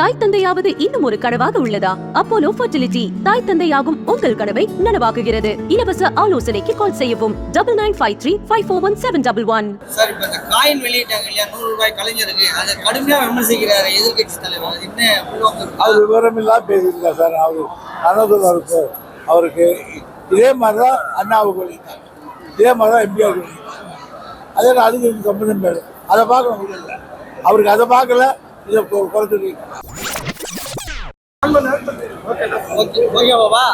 தாய் தந்தையாவது இன்னும் ஒரு கனவாக உள்ளதா? அப்போலோ ஃபர்டிலிட்டி தாய் தந்தையாகும் உங்கள் கனவை நனவாக்குகிறது. இலவச ஆலோசனைக்கு கால் செய்யவும். Double nine five three five four one seven double one sir இப்போ இந்த காயின் வெளியிட்டாங்க இல்லையா? நூறு ரூபாய் கலைஞருக்கு. அதை கடுமையாக விமர்சிக்கிறாரு எதிர்க்கட்சி தலைவர். என்ன? அது விவரமில்லாம பேசியிருக்கார் சார். அவர் அனதுலருக்கு அவருக்கு இதே மாதிரி தான் அண்ணாவுக்கு இதே மாதிரி தான் அதே அதுக்கு சம்மந்தம் வேணும் அதை பார்க்க முடியல அவருக்கு அதை பார்க்கல. இதை கொ- குறைச்சிட்டு ஓகே ஓகேவாப்பா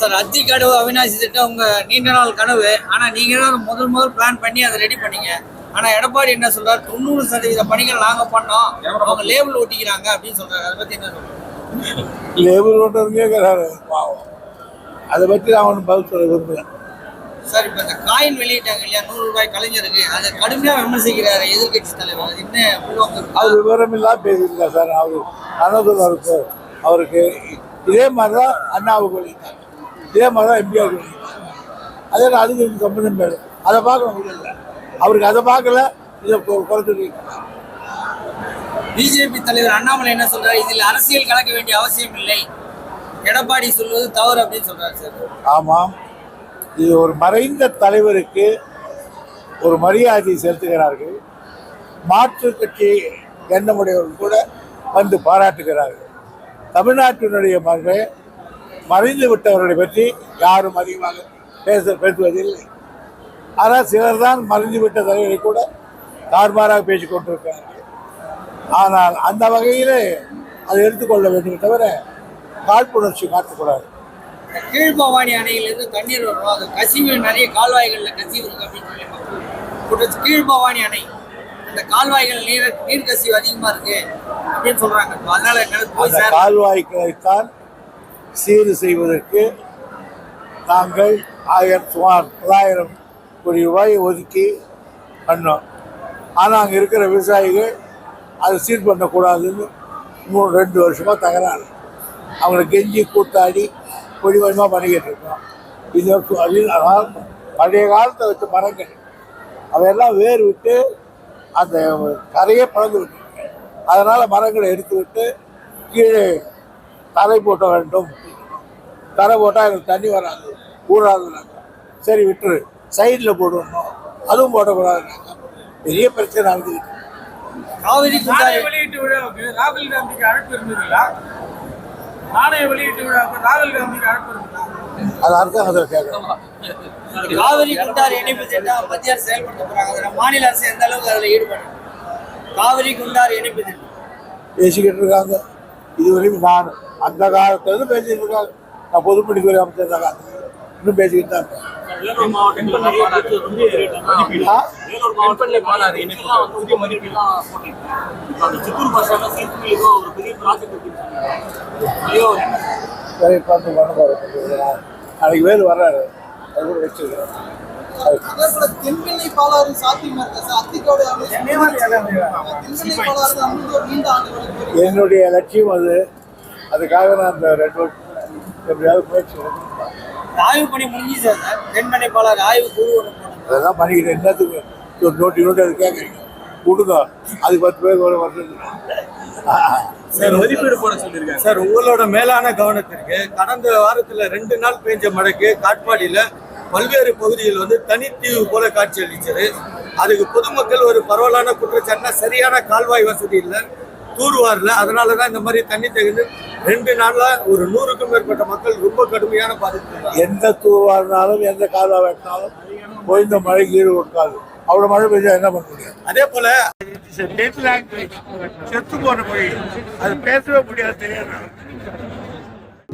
சார் அத்தி கனவு அவினாசி திட்டம் உங்க நீண்ட நாள் கனவு. ஆனா நீங்க தான் முதல் முதல் பிளான் பண்ணி அதை ரெடி பண்ணீங்க. ஆனா எடப்பாடி என்ன சொல்றாரு? தொண்ணூறு சதவீத பணிகள் நாங்க பண்ணோம். அவங்க லேபிள் ஒட்டிக்கிறாங்க அப்படின்னு சொல்றாரு. அதை பத்தி என்ன சொல்றீங்க? லேபர் ஓட்டருக்கே கேட்குறாரு பாவம் அதை பற்றி நான் ஒன்றும் பதில் சொல்ல விரும்புகிறேன் சார் இப்போ இந்த காயின் வெளியிட்டாங்க இல்லையா? நூறு ரூபாய் கலைஞருக்கு. அதை கடுமையாக விமர்சிக்கிறாரு எதிர்க்கட்சி தலைவர். அது என்ன? அது விவரமில்லாம பேசியிருக்கார் சார். அவர் அனதுலருக்கு அவருக்கு இதே மாதிரி தான் அண்ணாவுக்கு வெளியிட்டாங்க இதே மாதிரி தான் எம்ஜிஆர் வெளியிட்டாங்க அதே அதுக்கு எனக்கு சம்மந்தம் வேணும் அதை பார்க்க முடியல அவருக்கு அதை பார்க்கல இதை குறைச்சிட்டு பிஜேபி தலைவர் அண்ணாமலை என்ன சொல்றாரு? இதில் அரசியல் கலக்க வேண்டிய அவசியம் இல்லை. எடப்பாடி சொல்வது தவறு அப்படின்னு சொல்றாரு சார். ஆமாம் இது ஒரு மறைந்த தலைவருக்கு ஒரு மரியாதை செலுத்துகிறார்கள். மாற்று கட்சி எண்ணமுடையவர்கள் கூட வந்து பாராட்டுகிறார்கள். தமிழ்நாட்டினுடைய மகள் மறைந்து விட்டவர்களை பற்றி யாரும் அதிகமாக பேச பேசுவதில்லை. ஆனால் சிலர் தான் மறைந்து விட்ட தலைவரை கூட தார்மாராக பேசிக் கொண்டிருக்கிறார்கள். ஆனால் அந்த வகையில் அதை எடுத்துக்கொள்ள வேண்டும் தவிர காழ்ப்புணர்ச்சி காட்டக்கூடாது. இந்த கீழ்பவானி அணையிலிருந்து தண்ணீர் வரும்? அது கசிவு நிறைய கால்வாய்களில் கசிவு இருக்கு அப்படின்னு சொல்லி கீழ்பவானி அணை அந்த கால்வாய்கள் நீர் நீர் கசிவு அதிகமாக இருக்குது அப்படின்னு சொல்றாங்க. அதனால அந்த சேர கால்வாய்களைத்தான் சீர் செய்வதற்கு நாங்கள் ஆயிரம் சுமார் தொள்ளாயிரம் கோடி ரூபாய் ஒதுக்கி பண்ணோம். ஆனால் அங்கே இருக்கிற விவசாயிகள் அதை சீர் பண்ணக்கூடாதுன்னு மூணு ரெண்டு வருஷமாக தகராறு. அவங்கள கெஞ்சி கூத்தாடி கொஞ்சம் கொஞ்சமாக பண்ணிக்கிட்டு இருக்கோம். இது அதாவது பழைய காலத்தை வச்ச மரங்கள் அவையெல்லாம் வேர் விட்டு அந்த கரையே பழந்து விட்டு அதனால் மரங்களை எடுத்து விட்டு கீழே தரை போட்ட வேண்டும். தரை போட்டால் எங்களுக்கு தண்ணி வராது ஊறாதுனாங்க சரி விட்டுரு. சைடில் போடணும். அதுவும் போடக்கூடாதுனாங்க பெரிய பிரச்சனை நடந்துக்கிட்டு காவிரி வெளியீட்டு விழாவுக்கு ராகுல் காந்திக்கு அழைப்பு இருந்ததுங்களா? நாணய வெளியீட்டு விழாவுக்கு ராகுல் காந்திக்கு அழைப்பு இருந்ததா? அது அரசாங்கத்தில் கேட்கணும் காவிரி குண்டாறு இணைப்பு திட்டம் மத்திய அரசு செயல்படுத்த போறாங்க. அதுல மாநில அரசு எந்த அளவுக்கு அதுல ஈடுபடும் காவிரி குண்டாறு இணைப்பு திட்டம் பேசிக்கிட்டு இருக்காங்க. இதுவரையும் நான் அந்த காலத்துலேருந்து பேசிக்கிட்டு இருக்காங்க. நான் பொதுப்பணித்துறை அமைச்சர் தான். இன்னும் பேசிக்கிட்டு தான் இருக்கேன். நாளைக்கு வேலு வர்றாரு. அது கூட வச்சுருக்கேன் அதே தென்கெல்லை பாலாறு சாத்தியமா இருக்கா சார்? அத்திக்கோடு ஒரு ஒரு என்னுடைய லட்சியம் அது. அதுக்காக நான் அந்த ரெண்டு எப்படியாவது முயற்சி. ஆய்வு பணி முடிஞ்சு சார். தென்மனை பாலாறு ஆய்வு குழு அதெல்லாம் பண்ணிக்கிட்டு என்னத்துக்கு ஒரு நோட்டி நோட்டி அது கேட்குறீங்க? கொடுங்க. அதுக்கு பத்து பேர் வர வருது சார் மதிப்பீடு போட சொல்லியிருக்காங்க. சார் உங்களோட மேலான கவனத்திற்கு கடந்த வாரத்துல ரெண்டு நாள் பெஞ்ச மழைக்கு காட்பாடியில பல்வேறு பகுதிகள் வந்து தனித்தீவு போல காட்சி அளிச்சது அதுக்கு பொதுமக்கள் ஒரு பரவலான குற்றச்சாட்டுனா சரியான கால்வாய் வசதி இல்லை தூர்வாரில் அதனால தான் இந்த மாதிரி தண்ணி தகுந்து ரெண்டு நாள்ல ஒரு நூறுக்கும் மேற்பட்ட மக்கள் ரொம்ப கடுமையான பாதிப்பு எந்த தூவா இருந்தாலும் எந்த கால்வா வெட்டினாலும் போய் மழைக்கு ஈடு கொடுக்காது அவ்வளோ மழை பெஞ்சா என்ன பண்ண முடியும்? அதே போல செத்து போன மொழி. அது பேசவே முடியாது தெரியாது.